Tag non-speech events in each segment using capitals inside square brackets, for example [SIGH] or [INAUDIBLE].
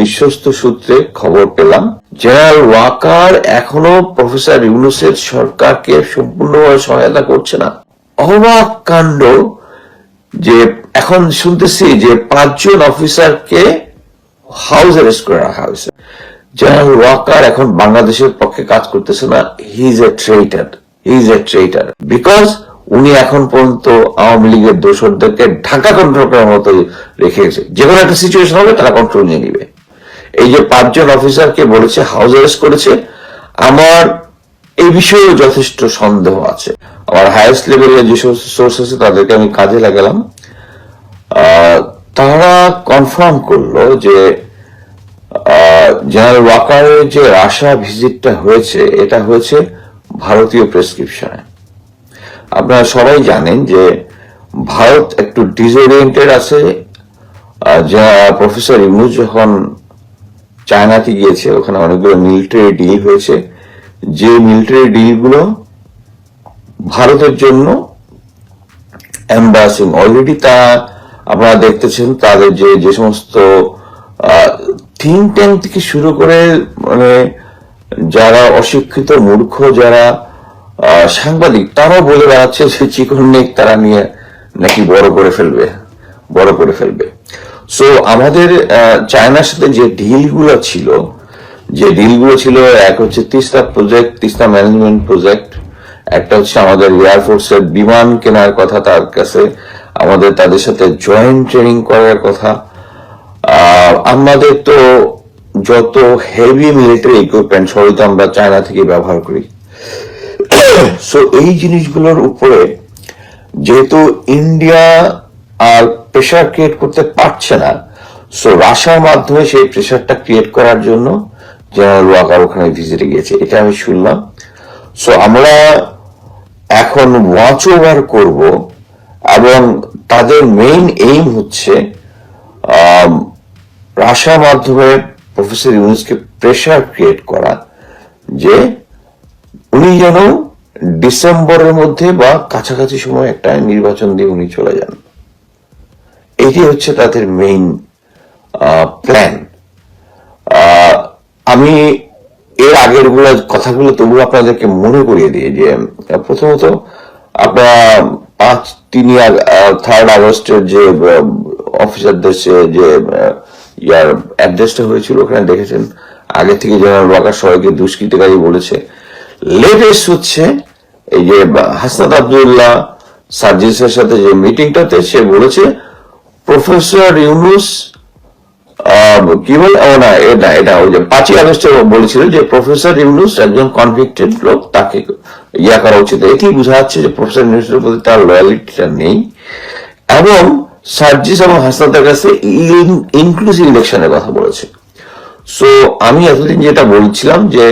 বিশ্বস্ত সূত্রে খবর পেলাম, জেনারেল ওয়াকার এখনও প্রফেসর ইউনুসের সরকারকে সম্পূর্ণভাবে সহায়তা করছে না। অবাক কাণ্ড যে এখন শুনতেছি যে পাঁচজন অফিসারকে হাউস অ্যারেস্ট করে রাখা হয়েছে। জেনারেল ওয়াকার এখন বাংলাদেশের পক্ষে কাজ করতেছে না he is a traitor he is a traitor because উনি এখন পর্যন্ত আওয়ামী লীগের দোসরদেরকে ঢাকা কন্ট্রোল করার মতো রেখেছে যে কোনো একটা সিচুয়েশন হবে, তারা কন্ট্রোল নিয়ে নিবে। এই যে পাঁচজন অফিসারকে বলেছে হাউস অ্যারেস্ট করেছে, আমার এই বিষয়েও যথেষ্ট সন্দেহ আছে। আমার হাইয়েস্ট লেভেলের যে সোর্স আছে, তাদেরকে আমি কাজে লাগালাম। তারা কনফার্ম করল যে জেনারেল ওয়াকারের যে রাশা ভিজিটটা হয়েছে, এটা হয়েছে ভারতীয় প্রেসক্রিপশনে আপনারা সবাই জানেন যে ভারত একটু ডিসওরিয়েন্টেড আছে। যা প্রফেসর ইমুজ যখন চায়নাতে গিয়েছে, ওখানে অনেকগুলো মিলিটারি ডিল হয়েছে। যে মিলিটারি ডিলগুলো ভারতের জন্য অ্যাম্বাসিং অলরেডি তা আপনারা দেখতেছেন, তাদের যে যে সমস্ত থিঙ্ক ট্যাঙ্ক থেকে শুরু করে মানে যারা অশিক্ষিত, মূর্খ, যারা সাংবাদিক, তারাও বলে বেড়াচ্ছে যে, চিকন নেক তারা নিয়ে নাকি বড় করে ফেলবে, বড় করে ফেলবে। সো আমাদের চায়নার সাথে যে ডিলগুলো ছিল, যে ডিলগুলো ছিল, এক হচ্ছে Teesta project Teesta management project একটা হচ্ছে আমাদের এয়ারফোর্সের বিমান কেনার কথা তার কাছে, আমাদের তাদের সাথে জয়েন্ট ট্রেনিং করার কথা। আমাদের তো যত হেভি মিলিটারি ইকুইপমেন্ট সবই তো আমরা চায়না থেকে ব্যবহার করি। [COUGHS] সো এই জিনিসগুলোর উপরে যেহেতু ইন্ডিয়া আর প্রেশার ক্রিয়েট করতে পারছে না। সো রাশার মাধ্যমে সেই প্রেশারটা ক্রিয়েট করার জন্য জেনারেল ওয়াকার ওখানে ভিজিটে গিয়েছে। এটা আমি শুনলাম। সো আমরা এখন ওয়াচ ওভার করব এবং তাদের মেইন এইম হচ্ছে আম, রাশিয়ার মাধ্যমে প্রফেসর ইউনুসকে প্রেশার ক্রিয়েট করা যে উনি যেন ডিসেম্বরের মধ্যে বা কাছাকাছি সময় একটা নির্বাচন দিয়ে উনি চলে যান। এটি হচ্ছে তাদের মেইন প্ল্যান আমি এর আগেরগুলো কথাগুলো তবু আপনাদেরকে মনে করিয়ে দিই যে প্রথমত আপনার পাঁচ, তিন থার্ড আগস্টের যে অফিসারদের যে ইয়ার অ্যাড্রেসটা হয়েছিল, ওখানে দেখেছেন। আগে থেকে জেনারেল ওয়াকার সবাইকে দুষ্কৃতিকারী বলেছে। লেটেস্ট হচ্ছে এই যে, হাসনাত আবদুল্লাহ সার্জিসের সাথে যে মিটিংটাতে সে বলেছে প্রফেসর ইউনুস কি বলে? ও না এটা এটা ওই যে পাঁচই আগস্টে বলেছিল যে প্রফেসর ইউনুস একজন কনভিক্টেড লোক, তাকে ইয়া করা উচিত। এটি বোঝা যাচ্ছে যে প্রফেসর ইউনুসের প্রতি তার লয়ালিটিটা নেই। এবং সার্জিস এবং হাসনাতের কাছে ইনক্লুসিভ ইলেকশনের কথা বলেছে। সো আমি এতদিন যেটা বলছিলাম যে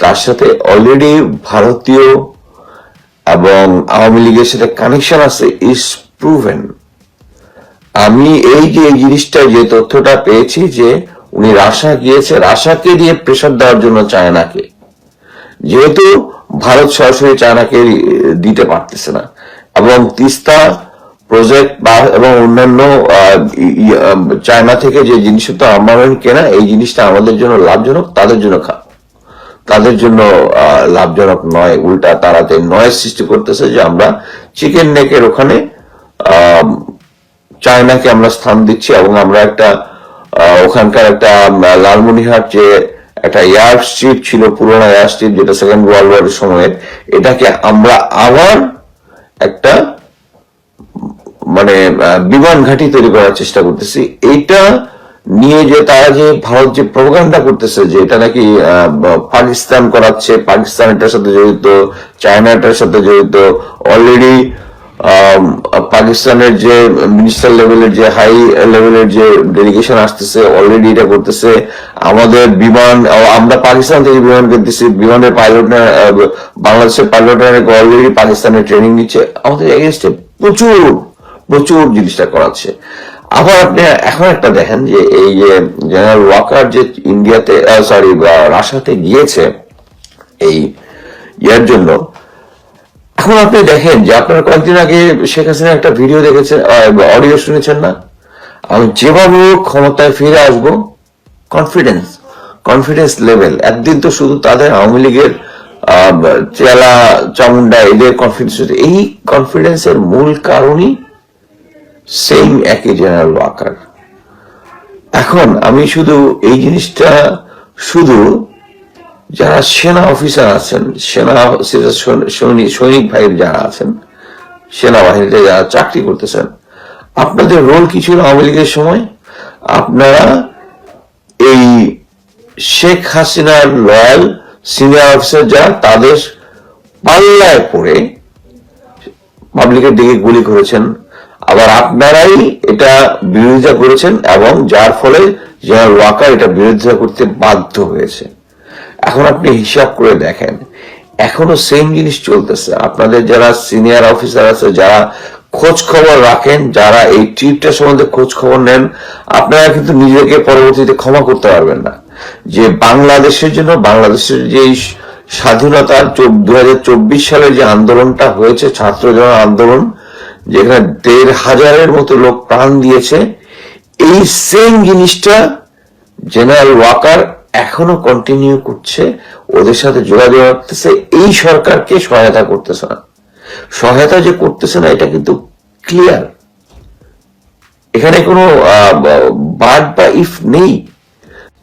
তার সাথে অলরেডি ভারতীয় এবং আওয়ামী লীগের সাথে কানেকশন আছে ইজ প্রুভেন আমি এই যে জিনিসটা, যে তথ্যটা পেয়েছি যে উনি রাশা গিয়েছে, রাশাকে দিয়ে প্রেশার দেওয়ার জন্য চায়নাকে। যেহেতু ভারত সরাসরি চায়নাকে দিতে পারতেছে না। এবং তিস্তা প্রজেক্ট বা, এবং অন্যান্য চায়না থেকে যে জিনিসটা আর্মামেন্ট কেনা, এই জিনিসটা আমাদের জন্য লাভজনক, তাদের জন্য তাদের জন্য লাভজনক নয়, উল্টা তারাতে নয় সৃষ্টি করতেছে যে আমরা চিকেন নেকের ওখানে চায়নাকে আমরা স্থান দিচ্ছি এবং আমরা একটা ওখানকার একটা উম, লালমনিরহাট যে একটা এয়ার স্ট্রিপ ছিল পুরোনো এয়ার স্ট্রিপ যেটা সেকেন্ড ওয়ার্ল্ড ওয়ার সময়ের এটাকে আমরা আবার একটা মানে বিমান ঘাঁটি তৈরি করার চেষ্টা করতেছি। এইটা নিয়ে যে তারা যে ভারত যে প্রোপাগান্ডা করতেছে যে এটা নাকি পাকিস্তান করাচ্ছে পাকিস্তান এটার সাথে জড়িত চায়না এটার সাথে জড়িত অলরেডি পাকিস্তানের যে মিনিস্টার লেভেলের যে হাই লেভেলের যে ডেলিগেশন আসতেছে অলরেডি এটা করতেছে। আমাদের বিমান আমরা পাকিস্তান থেকে বিমান কিনতেছি। বিমানের পাইলট বাংলাদেশের পাইলটরা অলরেডি পাকিস্তানে ট্রেনিং নিচ্ছে। আমাদের এগেনস্টে প্রচুর প্রচুর জিনিসটা করাচ্ছে। আবার আপনি এখন একটা দেখেন যে এই যে জেনারেল ওয়াকার যে ইন্ডিয়াতে সরি রাশিয়াতে গিয়েছে এই ইয়ার জন্য এখন আপনি দেখেন যে আপনার কয়েকদিন আগে শেখ হাসিনা একটা ভিডিও দেখেছেন অডিও শুনেছেন না? আমি যেভাবে ক্ষমতায় ফিরে আসব কনফিডেন্স কনফিডেন্স লেভেল একদিন তো শুধু তাদের আওয়ামী লীগের চেলা চামুন্ডা এদের কনফিডেন্স এই কনফিডেন্সের মূল কারণই সেম একই জেনারেল ওয়াকার এখন আমি শুধু এই জিনিসটা, শুধু যারা সেনা অফিসার আছেন, সেনা সৈনিক সৈনিক ভাইয়ের যারা আছেন, সেনাবাহিনীতে যারা চাকরি করতেছেন, আপনাদের রোল কি ছিল আওয়ামী লীগের সময়? আপনারা এই শেখ হাসিনার লয়াল সিনিয়র অফিসার যারা, তাদের পাল্লায় পড়ে পাবলিকের দিকে গুলি করেছেন। আবার আপনারাই এটা বিরোধিতা করেছেন এবং যার ফলে জেনারেল ওয়াকার এটা বিরোধিতা করতে বাধ্য হয়েছে। এখন আপনি হিসাব করে দেখেন, এখনও সেম জিনিস চলতেছে। আপনাদের যারা সিনিয়র অফিসার আছে, যারা খোঁজ খবর রাখেন, যারা এই ট্রিপটা সম্বন্ধে খোঁজ খবর নেন, আপনারা কিন্তু নিজেকে পরবর্তীতে ক্ষমা করতে পারবেন না। যে বাংলাদেশের জন্য, বাংলাদেশের যে স্বাধীনতার দু সালে যে আন্দোলনটা হয়েছে, ছাত্র জন আন্দোলন, যেখানে দেড় হাজারের মতো লোক প্রাণ দিয়েছে, এই সেম জিনিসটা জেনারেল ওয়াকার এখনও কন্টিনিউ করছে, ওদের সাথে যোগাযোগ রাখতেছে, এই সরকারকে সহায়তা করতেছে না। সহায়তা যে করতেছে না, এটা কিন্তু ক্লিয়ার এখানে কোনো বাদ বা ইফ নেই।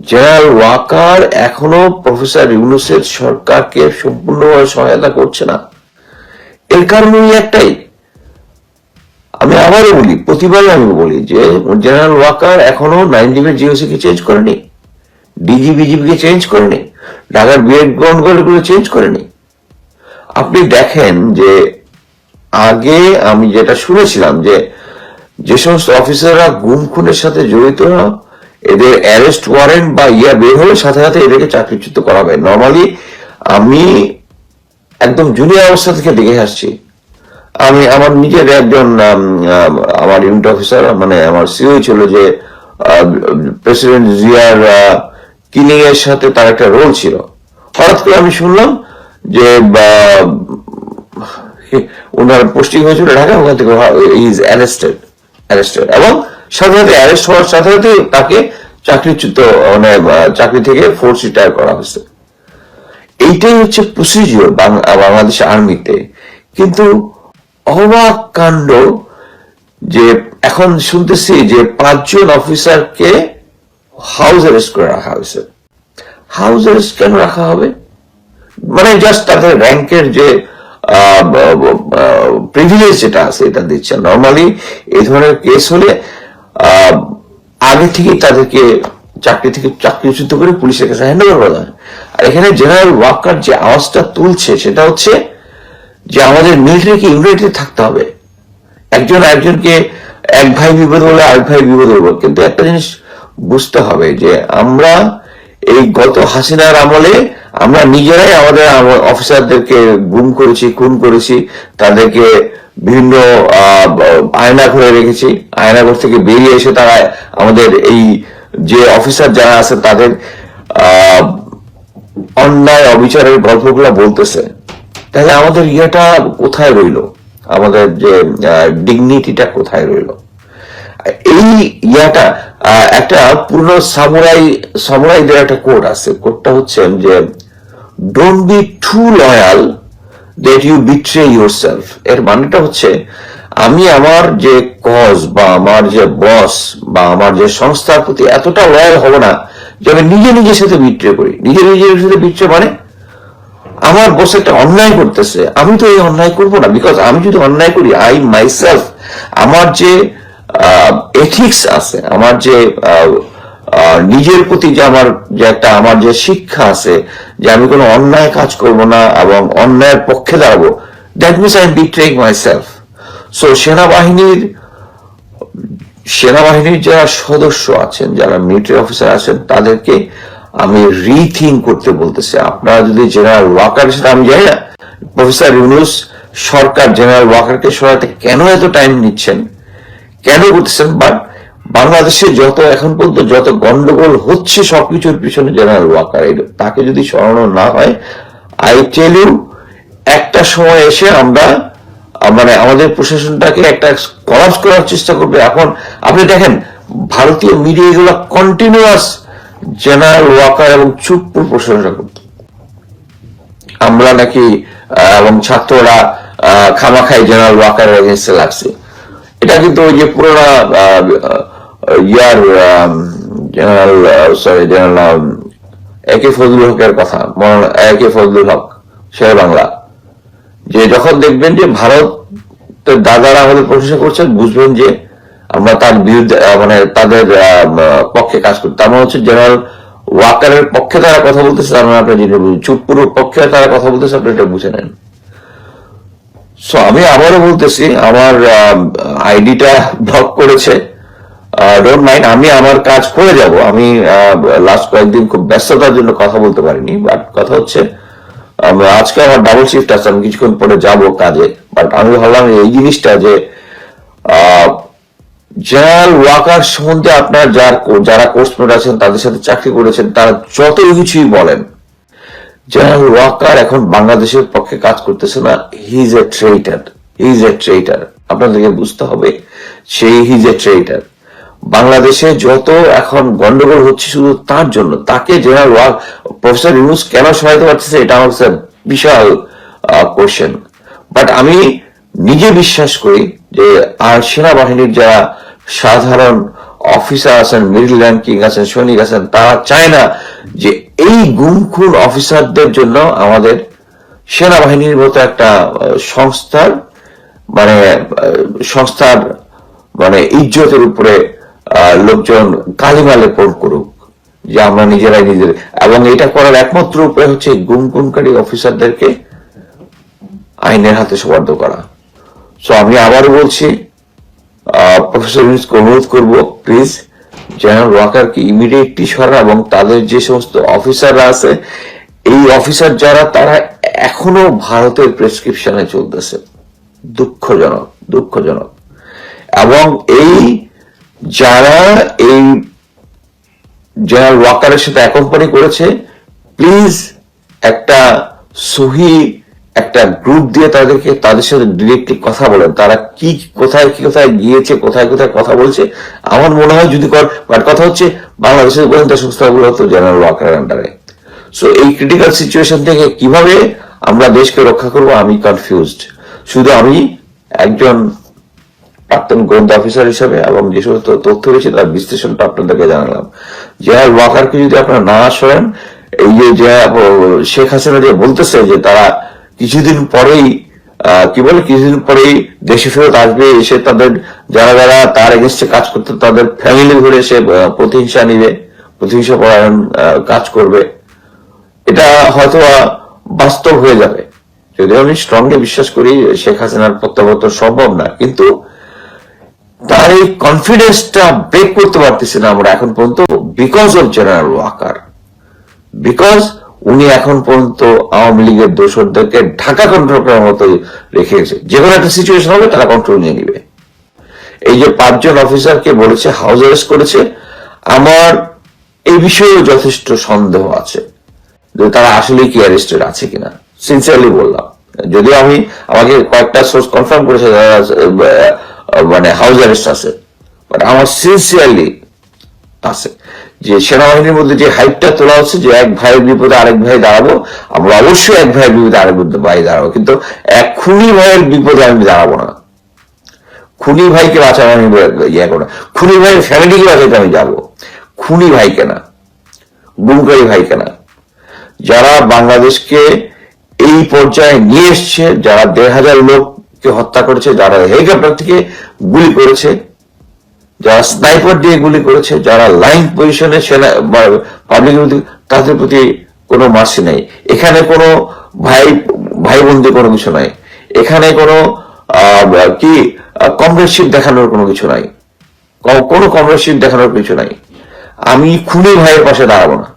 জেনারেল ওয়াকার এখনও প্রফেসর ইউনুসের সরকারকে সম্পূর্ণভাবে সহায়তা করছে না। এর কারণ একটাই। আমি আবারও বলি, প্রতিবারই আমি বলি যে জেনারেল ওয়াকার এখনও নাইন ডিবের জিওসি কে চেঞ্জ করেনি। ডিজি বিজিবি কে চেঞ্জ করেনি? ঢাকার বিএড গ্রাউন্ডগুলো চেঞ্জ করেনি? আপনি দেখেন যে আগে আমি যেটা শুনেছিলাম যে যে সমস্ত অফিসাররা গুম খুনের সাথে জড়িত এদের অ্যারেস্ট ওয়ারেন্ট বা ইয়া বের হলে সাথে সাথে এদেরকে চাকরিচ্যুত করা হবে নর্মালি আমি একদম জুনিয়র অবস্থা থেকে দেখে আসছি। আমি আমার নিজের একজন আম, আম, আমার ইউনিট অফিসার মানে আমার সিও ছিল যে প্রেসিডেন্ট জিয়ার কিলিং এর সাথে তার একটা রোল ছিল। হঠাৎ করে আমি শুনলাম যে ওনার পোস্টিং হয়েছিল ঢাকা ওখান থেকে ইজ অ্যারেস্টেড অ্যারেস্টেড এবং সাথে সাথে অ্যারেস্ট হওয়ার সাথে সাথে তাকে চাকরিচ্যুত মানে চাকরি থেকে ফোর্স রিটায়ার করা হয়েছে। এইটাই হচ্ছে প্রসিজিওর বাংলাদেশ আর্মিতে কিন্তু অবাক কাণ্ড যে এখন শুনতেছি যে পাঁচজন অফিসারকে হাউস অ্যারেস্ট করে রাখা হয়েছে। হাউস অ্যারেস্ট কেন রাখা হবে? মানে জাস্ট তাদের র্যাঙ্কের যে প্রিভিলেজ যেটা আছে এটা দিচ্ছে। নর্মালি এই ধরনের কেস হলে আগে থেকেই তাদেরকে চাকরি থেকে চাকরিচ্যুত করে পুলিশের কাছে হ্যান্ড ওভার করা হয়। আর এখানে জেনারেল ওয়াকার যে আওয়াজটা তুলছে সেটা হচ্ছে যে আমাদের মিলিটারিকে ইউনাইটেড থাকতে হবে। একজন একজনকে এক ভাই বিপদ হলে আরেক ভাই বিপদ হব কিন্তু একটা জিনিস বুঝতে হবে যে আমরা এই গত হাসিনার আমলে আমরা নিজেরাই আমাদের অফিসারদেরকে গুম করেছি, খুন করেছি, তাদেরকে বিভিন্ন আয়না ঘরে রেখেছি আয়নাঘর থেকে বেরিয়ে এসে তারা আমাদের এই যে অফিসার যারা আছে তাদের অন্যায় অবিচারের গল্পগুলো বলতেছে। তাহলে আমাদের ইয়েটা কোথায় রইল? আমাদের যে ডিগনিটিটা কোথায় রইল? এই ইয়াটা একটা পুরনো সামুরাই, সামুরাইদের একটা কোড আছে। কোডটা হচ্ছে যে don't be too loyal that you betray yourself এর মানেটা হচ্ছে, আমি আমার যে কজ বা আমার যে বস বা আমার যে সংস্থার প্রতি এতটা লয়াল হব না যে আমি নিজে নিজের সাথে বিট্রে করি। নিজে নিজের সাথে বিট্রে মানে আমার বস একটা অন্যায় করতেছে। আমি তো এই অন্যায় করব না বিকজ আমি যদি অন্যায় করি আই মাইসেলফ আমার যে এথিক্স আছে। আমার যে নিজের প্রতি যে আমার যে একটা, আমার যে শিক্ষা আছে, যে আমি কোনো অন্যায় কাজ করব না এবং অন্যায়ের পক্ষে দাঁড়াবো that means I am betraying myself so সেনাবাহিনীর সেনাবাহিনীর যারা সদস্য আছেন, যারা মিলিটারি অফিসার আছেন, তাদেরকে আমি রিথিং করতে বলতেছি। আপনারা যদি জেনারেল ওয়াকার সাথে, আমি জানি না প্রফেসর ইউনুস সরকার জেনারেল ওয়াকারকে সরাতে কেন এত টাইম নিচ্ছেন? কেন করতেছেন? বাট বাংলাদেশে যত এখন পর্যন্ত যত গন্ডগোল হচ্ছে, সবকিছুর পিছনে জেনারেল ওয়াকার তাকে যদি সরানো না হয় আই টেল ইউ একটা সময় এসে আমরা মানে আমাদের প্রশাসনটাকে একটা কলাপস করার চেষ্টা করবে। এখন আপনি দেখেন, ভারতীয় মিডিয়া এগুলো কন্টিনিউয়াস জেনারেল ওয়াকার এবং চুপ্পুর প্রশংসা করত আমরা নাকি এবং ছাত্ররা খামাখাই জেনারেল ওয়াকারের এগেনস্টে লাগছে। এটা কিন্তু ওই যে পুরোনো ইয়ার general sorry general A K Fazlul হকের কথা এ কে ফজলুল হক, শের বাংলা। যে যখন দেখবেন যে ভারত দাদারা আমাদের প্রশংসা করছেন, বুঝবেন যে আমরা তার বিরুদ্ধে মানে তাদের পক্ষে কাজ করি। তার মানে হচ্ছে জেনারেল ওয়াকারের পক্ষে তারা কথা বলতেছে, তার মানে আপনি যেটা বুঝুন চুপপুরের পক্ষে তারা কথা বলতেছে, আপনি এটা বুঝে নেন। সো আমি আবারও বলতেছি, আমার আইডিটা ব্লক করেছে। ডোন্ট মাইন্ড আমি আমার কাজ করে যাব। আমি লাস্ট কয়েকদিন খুব ব্যস্ততার জন্য কথা বলতে পারিনি বাট কথা হচ্ছে আজকে আমার ডাবল শিফট আছে, আমি কিছুক্ষণ পরে যাব কাজে। বাট আমি ভাবলাম এই জিনিসটা যে জেনারেল ওয়াকার সম্বন্ধে আপনার যার, যারা কোর্সমেট আছেন তাদের সাথে চাকরি করেছেন, তারা যত কিছুই বলেন জেনারেল ওয়াকার এখন বাংলাদেশের পক্ষে কাজ করতেছে না he is a traitor he is a ট্রেটার আপনাদেরকে বুঝতে হবে সেই হি ইজ এ ট্রেটার বাংলাদেশে যত এখন গন্ডগোল হচ্ছে শুধু তার জন্য, তাকে জেনারেল ওয়াক প্রফেসর ইউনুস কেন সহায়তা পাচ্ছে এটা আমার বিশাল কোশ্চেন বাট আমি নিজে বিশ্বাস করি যে আর সেনাবাহিনীর যারা সাধারণ অফিসার আছেন মিডল র্যাঙ্কিং আছেন, সৈনিক আছেন, তারা চায় না যে এই গুম খুন অফিসারদের জন্য আমাদের সেনাবাহিনীর মতো একটা সংস্থার মানে সংস্থার মানে ইজ্জতের উপরে লোকজন কালিমা লেপন করুক, যে আমরা নিজেরাই নিজের এবং এটা করার একমাত্র উপায় হচ্ছে গুম খুনকারী অফিসারদেরকে আইনের হাতে সোপর্দ করা। সো আমি আবার বলছি প্রফেসর ইউনুসকে অনুরোধ করব প্লিজ জেনারেল ওয়াকারকে ইমিডিয়েটলি সরা এবং তাদের যে সমস্ত অফিসাররা আছে, এই অফিসার যারা, তারা এখনও ভারতের প্রেসক্রিপশনে চলতেছে। দুঃখজনক দুঃখজনক। এবং এই যারা এই জেনারেল ওয়াকারের সাথে অ্যাকম্পানি করেছে প্লিজ একটা সহি একটা গ্রুপ দিয়ে তাদেরকে, তাদের সাথে ডিরেক্টলি কথা বলেন। তারা কি, কোথায় কি, কোথায় গিয়েছে, কোথায় কোথায় কথা বলছে? আমার মনে হয় যদি কর বাট কথা হচ্ছে, বাংলাদেশের গোয়েন্দা সংস্থাগুলো তো জেনারেল ওয়াকারের আন্ডারে। সো এই ক্রিটিক্যাল সিচুয়েশন থেকে কীভাবে আমরা দেশকে রক্ষা করব, আমি কনফিউজড শুধু আমি একজন প্রাক্তন গোয়েন্দা অফিসার হিসেবে এবং যে সমস্ত তথ্য রয়েছে, তার বিশ্লেষণটা আপনাদেরকে জানালাম। জেনারেল ওয়াকারকে যদি আপনারা না সরেন এই যে, শেখ হাসিনা যে বলতেছে যে তারা কিছুদিন পরেই কি বলে, কিছুদিন পরেই দেশে ফেরত আসবে, এসে তাদের যারা যারা তার এগেনস্টে কাজ করতে, তাদের ফ্যামিলি ঘুরে এসে প্রতিহিংসা নিবে, প্রতিহিংসা পরায়ণ কাজ করবে। এটা হয়তো বাস্তব হয়ে যাবে। যদিও আমি স্ট্রংলি বিশ্বাস করি, শেখ হাসিনার প্রত্যাবর্তন সম্ভব না, কিন্তু তার এই কনফিডেন্সটা ব্রেক করতে পারতেছি না আমরা এখন পর্যন্ত because of general Waker. Because উনি এখন পর্যন্ত আওয়ামী লীগের দোষরদেরকে ঢাকা কন্ট্রোল করার মতো রেখে গেছে। যে কোনো একটা সিচুয়েশন হবে তারা কন্ট্রোল নিয়ে নিবে। এই যে পাঁচজন অফিসারকে বলেছে হাউস অ্যারেস্ট করেছে, আমার এই বিষয়ে যথেষ্ট সন্দেহ আছে যে তারা আসলে কি অ্যারেস্টেড আছে কিনা। সিনসিয়ারলি বললাম। যদিও আমি, আমাকে কয়েকটা সোর্স কনফার্ম করেছে যারা মানে হাউস অ্যারেস্ট আছে বাট আমার সিনসিয়ারলি আছে। যে সেনাবাহিনীর মধ্যে যে হাইটটা তোলা হচ্ছে যে এক ভাইয়ের বিপদে আরেক ভাই দাঁড়াবো, আমরা অবশ্যই এক ভাইয়ের বিপদে আরেক ভাই দাঁড়াবো। কিন্তু এক খুনি ভাইয়ের বিপদে আমি দাঁড়াবো না। খুনি ভাইকে বাঁচাবো আমি ইয়ে করব না। খুনি ভাইয়ের ফ্যামিলিকে বাঁচাতে আমি যাব। খুনি ভাইকে না। গুমকারী ভাইকে না। যারা বাংলাদেশকে এই পর্যায়ে নিয়ে এসছে, যারা দেড় হাজার লোককে হত্যা করেছে, যারা হেলিকপ্টার থেকে গুলি করেছে যারা স্নাইপার দিয়ে গুলি করেছে, যারা লাইন পজিশনে সেনা পাবলিক তাদের প্রতি কোনো মার্সি নেই। এখানে কোনো ভাই ভাই বন্ধু কোনো কিছু নাই। এখানে কোনো কি কমরেডশিপ দেখানোর কোনো কিছু নাই। কোনো কমরেডশিপ দেখানোর কিছু নাই। আমি খুনি ভাইয়ের পাশে দাঁড়াবো না।